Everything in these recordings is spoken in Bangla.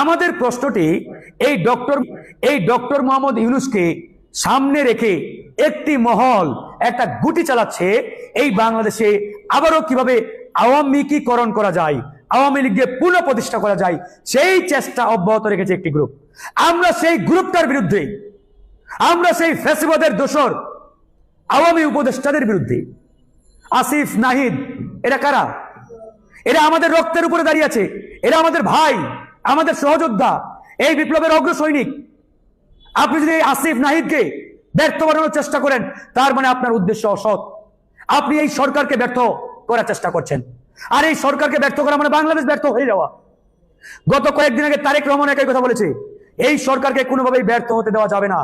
আমাদের প্রশ্নটি এই ডক্টর এই ডক্টর মোহাম্মদ ইউনুসকে সামনে রেখে একটি মহল, একটা গুটি চালাচ্ছে, এই বাংলাদেশে আবারও কীভাবে আওয়ামীকীকরণ করা যায়, আওয়ামী লীগকে পুনঃ প্রতিষ্ঠা করা যায়, সেই চেষ্টা অব্যাহত রেখেছে একটি গ্রুপ আমরা সেই গ্রুপটার বিরুদ্ধে আমরা সেই ফেসিবাদের দোষর, আওয়ামী উপদেষ্টাদের বিরুদ্ধে। আসিফ, নাহিদ, এরা কারা? এরা আমাদের রক্তের উপরে দাঁড়িয়ে আছে, এরা আমাদের ভাই। আমাদের সহযোদ্ধা, এই বিপ্লবের অগ্র সৈনিক। আপনি যদি আসিফ নাহিদকে ব্যর্থ বানানোর চেষ্টা করেন, তার মানে আপনার উদ্দেশ্য অসৎ। আপনি এই সরকারকে ব্যর্থ করার চেষ্টা করছেন। আর এই সরকারকে ব্যর্থ করা মানে বাংলাদেশ ব্যর্থ হয়ে যাওয়া। গত কয়েকদিন আগে তারেক রহমান একই কথা বলেছে। এই সরকারকে কোনোভাবেই ব্যর্থ হতে দেওয়া যাবে না।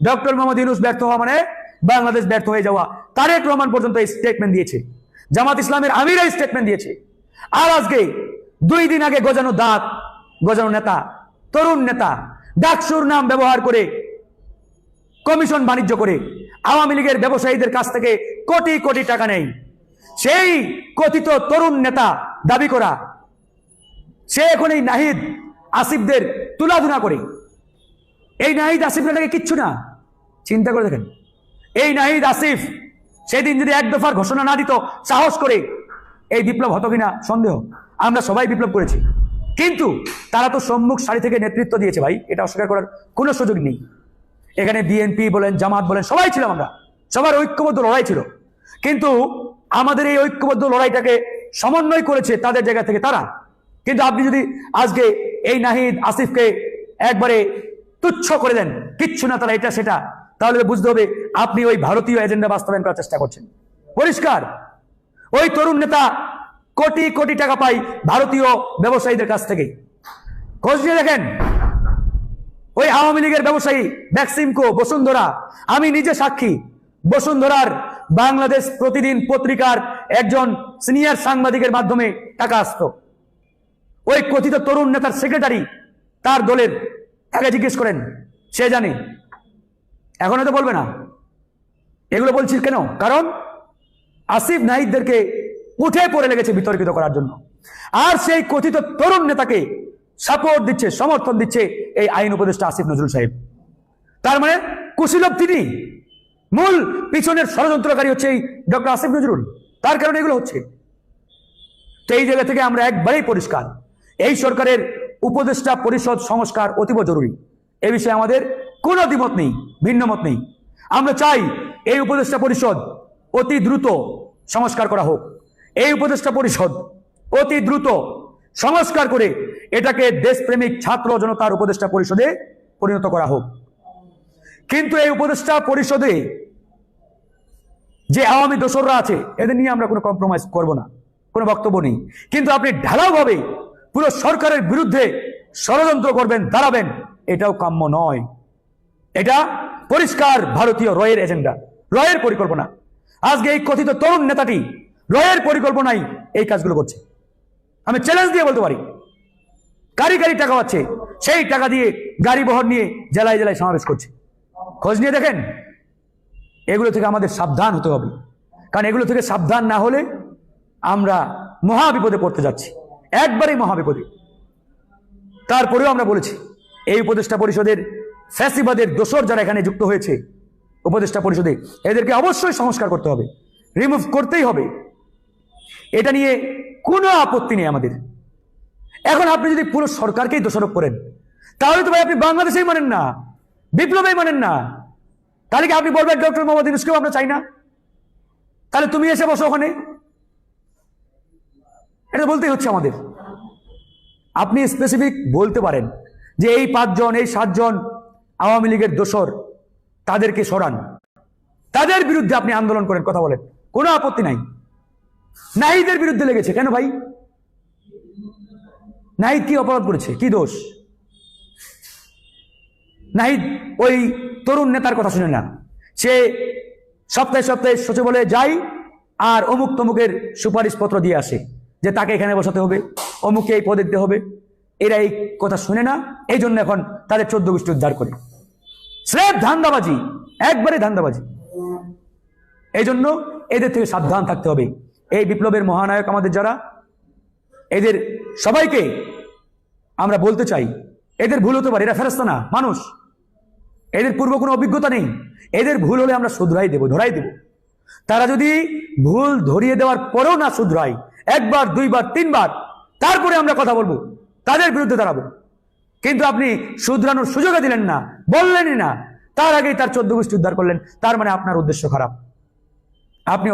ডক্টর মোহাম্মদ ইউনুস ব্যর্থ হওয়া মানে বাংলাদেশ ব্যর্থ হয়ে যাওয়া। তারেক রহমান পর্যন্ত এই স্টেটমেন্ট দিয়েছে। জামাত ইসলামের আমিরা স্টেটমেন্ট দিয়েছে। আর আজকে দুই দিন আগে গজানো দাঁত গজানো নেতা, তরুণ নেতা, ডাকসুর নাম ব্যবহার করে, কমিশন বাণিজ্য করে, আওয়ামী লীগের ব্যবসায়ীদের কাছ থেকে কোটি কোটি টাকা নেই। সেই কথিত তরুণ নেতা দাবি করা, সে এখন এই নাহিদ আসিফদের তুলাধুনা করে। এই নাহিদ আসিফরা নাকি কিচ্ছু না। চিন্তা করে দেখেন, এই নাহিদ আসিফ সেদিন যদি এক দফার ঘোষণা না দিত, সাহস করে এই বিপ্লব হতো কিনা সন্দেহ। আমরা সবাই বিপ্লব করেছি। কিন্তু তারা তো সম্মুখ সারি থেকে নেতৃত্ব দিয়েছে ভাই, এটা অস্বীকার করার কোনো সুযোগ নেই। এখানে বিএনপি বলেন, জামাত বলেন, সবাই ছিলাম আমরা। সবার ঐক্যবদ্ধ লড়াই ছিল। কিন্তু আমাদের এই ঐক্যবদ্ধ লড়াইটাকে সমন্বয় করেছে তাদের জায়গা থেকে তারা। কিন্তু আপনি যদি আজকে এই নাহিদ আসিফকে একবারে তুচ্ছ করে দেন, কিচ্ছু না, তারা এটা সেটা, তাহলে বুঝতে হবে আপনি ওই ভারতীয় এজেন্ডা বাস্তবায়ন করার চেষ্টা করছেন। পরিষ্কার। ওই তরুণ নেতা কোটি কোটি টাকা পাই ভারতীয় ব্যবসায়ীদের কাছ থেকে। খোঁজ নিয়ে দেখেন, ওই আওয়ামী লীগের ব্যবসায়ী ভ্যাকসিমকো বসুন্ধরা। আমি নিজে সাক্ষী, বসুন্ধরার বাংলাদেশ প্রতিদিন পত্রিকার একজন সিনিয়র সাংবাদিকের মাধ্যমে টাকা আসতো। ওই কথিত তরুণ নেতার সেক্রেটারি তার দলের। তাকে জিজ্ঞেস করেন, সে জানে। এখন হয়তো বলবে না। এগুলো বলছি কেন? কারণ আসিফ নাহিদদেরকে উঠে পড়ে লেগেছে বিতর্কিত করার জন্য। আর সেই কথিত তরুণ নেতাকে সাপোর্ট দিচ্ছে, সমর্থন দিচ্ছে এই আইন উপদেষ্টা আসিফ নজরুল সাহেব। তার মানে কুশীলভ তিনি মূল পিছনের ষড়যন্ত্রকারী হচ্ছে এই ডক্টর আসিফ নজরুল। তার কারণে এগুলো হচ্ছে। তো এই জায়গা থেকে আমরা একবারেই পরিষ্কার, এই সরকারের উপদেষ্টা পরিষদ সংস্কার অতীব জরুরি। এ বিষয়ে আমাদের কোনো দ্বিমত নেই, ভিন্ন মত নেই। আমরা চাই এই উপদেষ্টা পরিষদ অতি দ্রুত সংস্কার করা হোক। এই উপদেষ্টা পরিষদ অতি দ্রুত সংস্কার করে এটাকে দেশপ্রেমিক ছাত্র জনতার উপদেষ্টা পরিষদে পরিণত করা হোক। কিন্তু এই উপদেষ্টা পরিষদে যে আওয়ামী দোসররা আছে, এদের নিয়ে আমরা কোনো কম্প্রোমাইজ করব না, কোনো বক্তব্য নেই। কিন্তু আপনি ঢালাওভাবে পুরো সরকারের বিরুদ্ধে ষড়যন্ত্র করবেন, দাঁড়াবেন, এটাও কাম্য নয়। এটা পরিষ্কার ভারতীয় রয়ের এজেন্ডা, রয়ের পরিকল্পনা। আজকে এই কথিত তরুণ নেতাটি রয়ের পরিকল্পনায় এই কাজগুলো করছে। আমি চ্যালেঞ্জ দিয়ে বলতে পারি। কারি গাড়ি টাকা পাচ্ছে, সেই টাকা দিয়ে গাড়ি বহর নিয়ে জেলায় জেলায় সমাবেশ করছে। খোঁজ নিয়ে দেখেন, এগুলো থেকে আমাদের সাবধান হতে হবে। কারণ এগুলো থেকে সাবধান না হলে আমরা মহাবিপদে পড়তে যাচ্ছি। একবারেই মহাবিপদে। তারপরেও আমরা বলেছি, এই উপদেষ্টা পরিষদের ফ্যাসিবাদের দোসর যারা এখানে যুক্ত হয়েছে, উপদেষ্টা পরিষদে, এদেরকে অবশ্যই সংস্কার করতে হবে। রিমুভ করতেই হবে। এটা নিয়ে কোনো আপত্তি নেই আমাদের। এখন আপনি যদি পুরো সরকারকেই দোষারোপ করেন, তাহলে তো ভাই আপনি বাংলাদেশেই মানেন না, বিপ্লবেই মানেন না। তাহলে কি আপনি বলবেন ডক্টর মোহাম্মদ ইউনুসকেও আমরা চাই না? তাহলে তুমি এসে বসো ওখানে। এটা বলতেই হচ্ছে আমাদের। আপনি স্পেসিফিক বলতে পারেন যে এই পাঁচজন, এই সাতজন আওয়ামী লীগের দোসর তাদেরকে সরান। তাদের বিরুদ্ধে আপনি আন্দোলন করেন, কথা বলেন। কোনো আপত্তি নাই। নাহিদের বিরুদ্ধে লেগেছে। কেন ভাই? নাহিদ কি অপরাধ করেছে? কি দোষ? নাহিদ ওই তরুণ নেতার কথা শুনে না। সে সপ্তাহে সপ্তাহে সচিবালয়ে যায় আর অমুক তমুকের সুপারিশপত্র দিয়ে আসে যে তাকে এখানে বসাতে হবে অমুকে এই পদে দিতে হবে। এরা এই কথা শুনে না, এই জন্য এখন তাদের চোদ্দ গোষ্ঠী উদ্ধার করে। স্রেফ ধান্দাবাজি, একবারে ধান্দাবাজি। এই জন্য এদের থেকে সাবধান থাকতে হবে। এই বিপ্লবের মহানায়ক আমাদের যারা, এদের সবাইকে আমরা বলতে চাই, এদের ভুল হতে পারে, এরা ফেরস্তা না, মানুষ। এদের পূর্ব কোনো অভিজ্ঞতা নেই। এদের ভুল হলে আমরা শুধরাই দেব, ধরাই দেব। তারা যদি ভুল ধরিয়ে দেওয়ার পরেও না শুধরাই একবার, দুইবার, তিনবার, তারপরে আমরা কথা বলব, তাদের বিরুদ্ধে দাঁড়াবো। কিন্তু আপনি শুধরানোর সুযোগও দিলেন না, বললেনই না। তার আগেই তার চোদ্দ গোষ্ঠী উদ্ধার করলেন, তার মানে আপনার উদ্দেশ্য খারাপ। আপনি